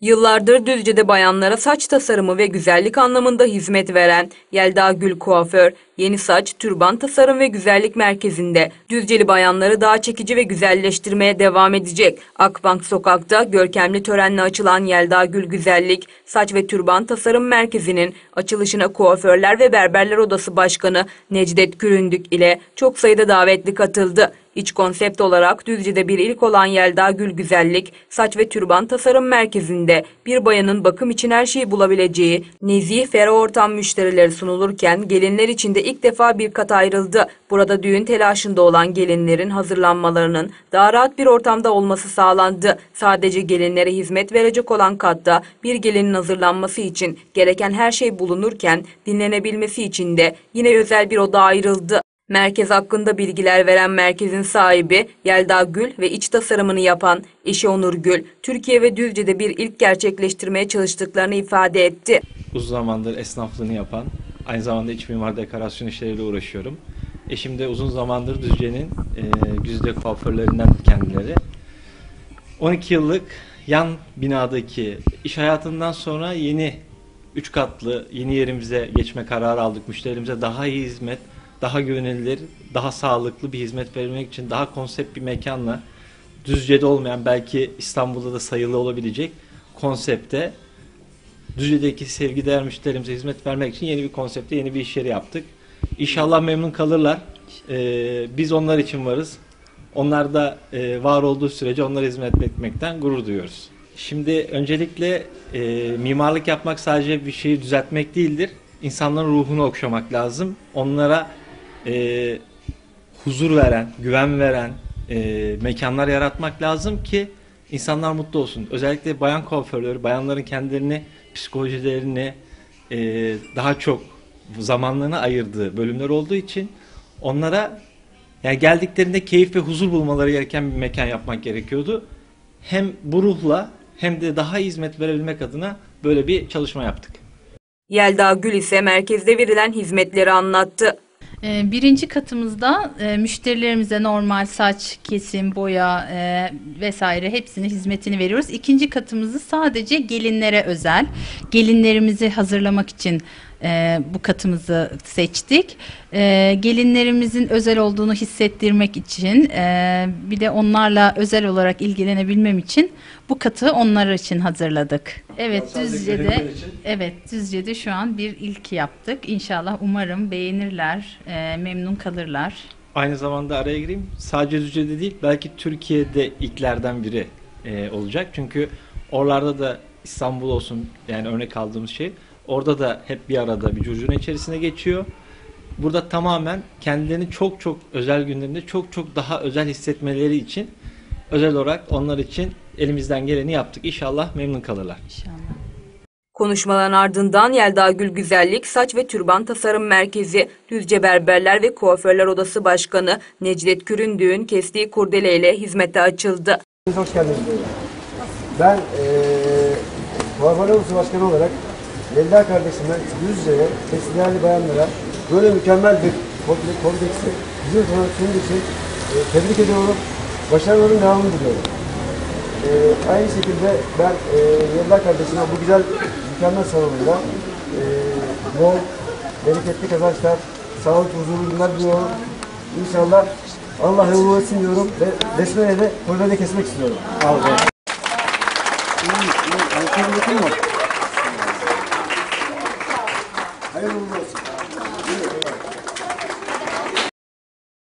Yıllardır Düzce'de bayanlara saç tasarımı ve güzellik anlamında hizmet veren Yelda Gül Kuaför, Yeni Saç, Türban Tasarım ve Güzellik Merkezi'nde Düzceli bayanları daha çekici ve güzelleştirmeye devam edecek. Akbank Sokak'ta görkemli törenle açılan Yelda Gül Güzellik, Saç ve Türban Tasarım Merkezi'nin açılışına Kuaförler ve Berberler Odası Başkanı Necdet Küründük ile çok sayıda davetli katıldı. İç konsept olarak Düzce'de bir ilk olan Yelda Gül Güzellik, Saç ve Türban Tasarım Merkezi'nde bir bayanın bakım için her şeyi bulabileceği nezih ferah ortam müşterileri sunulurken gelinler için de ilk defa bir kat ayrıldı. Burada düğün telaşında olan gelinlerin hazırlanmalarının daha rahat bir ortamda olması sağlandı. Sadece gelinlere hizmet verecek olan katta bir gelinin hazırlanması için gereken her şey bulunurken dinlenebilmesi için de yine özel bir oda ayrıldı. Merkez hakkında bilgiler veren merkezin sahibi Yelda Gül ve iç tasarımını yapan eşi Onur Gül, Türkiye ve Düzce'de bir ilk gerçekleştirmeye çalıştıklı ifade etti. Uzun zamandır esnaflığını yapan, aynı zamanda iç mimar dekorasyon işleriyle uğraşıyorum. Eşim de uzun zamandır Düzce'nin e, güzide kuaförlerinden kendileri. 12 yıllık yan binadaki iş hayatından sonra yeni 3 katlı yeni yerimize geçme kararı aldık. Müşterimize daha iyi hizmet, daha güvenilir, daha sağlıklı bir hizmet vermek için daha konsept bir mekanla Düzce'de olmayan belki İstanbul'da da sayılı olabilecek konsepte Düzce'deki sevgideğer müşterimize hizmet vermek için yeni bir konsepte yeni bir iş yeri yaptık. İnşallah memnun kalırlar. Ee, biz onlar için varız. Onlar da e, var olduğu sürece onlara hizmet etmekten gurur duyuyoruz. Şimdi öncelikle e, mimarlık yapmak sadece bir şeyi düzeltmek değildir. İnsanların ruhunu okşamak lazım. Onlara e, huzur veren, güven veren e, mekanlar yaratmak lazım ki insanlar mutlu olsun. Özellikle bayan kuaförleri, bayanların kendilerini, psikolojilerini e, daha çok zamanlarını ayırdığı bölümler olduğu için onlara yani geldiklerinde keyif ve huzur bulmaları gereken bir mekan yapmak gerekiyordu. Hem bu ruhla hem de daha iyi hizmet verebilmek adına böyle bir çalışma yaptık. Yelda Gül ise merkezde verilen hizmetleri anlattı. Ee, Birinci katımızda e, müşterilerimize normal saç, kesim, boya e, vesaire hepsini hizmetini veriyoruz. İkinci katımızı sadece gelinlere özel. Gelinlerimizi hazırlamak için e, bu katımızı seçtik. E, gelinlerimizin özel olduğunu hissettirmek için e, bir de onlarla özel olarak ilgilenebilmem için bu katı onlar için hazırladık. Evet Düzce'de evet Düzce'de şu an bir ilk yaptık. İnşallah umarım beğenirler, e, memnun kalırlar. Aynı zamanda araya gireyim. Sadece Düzce'de değil belki Türkiye'de ilklerden biri e, olacak. Çünkü oralarda da İstanbul olsun yani örnek aldığımız şey orada da hep bir arada bir curcuna içerisine geçiyor. Burada tamamen kendilerini çok çok özel günlerinde çok çok daha özel hissetmeleri için özel olarak onlar için elimizden geleni yaptık. İnşallah memnun kalırlar. İnşallah. Konuşmaların ardından Yelda Gül Güzellik Saç ve Türban Tasarım Merkezi Düzce Berberler ve Kuaförler Odası Başkanı Necdet Küründüğün kestiği kurdele ile hizmete açıldı. Hoş geldiniz. Ben eee Kuaför Odası Başkanı olarak Leyla kardeşime Düzce'ye sesli değerli bayanlara böyle mükemmel bir komple- kompleksi bizim sana sunduğu için eee, tebrik ediyorum. Başarıların devamını diliyorum. Eee, aynı şekilde ben eee Leyla kardeşime bu güzel mükemmel salonunda eee bol, bereketli kazançlar, sağlık, huzurlu günler diliyorum. İnşallah Allah yolunu etsin diyorum ve besmele de kurdele kesmek istiyorum. Al be. Aí eu não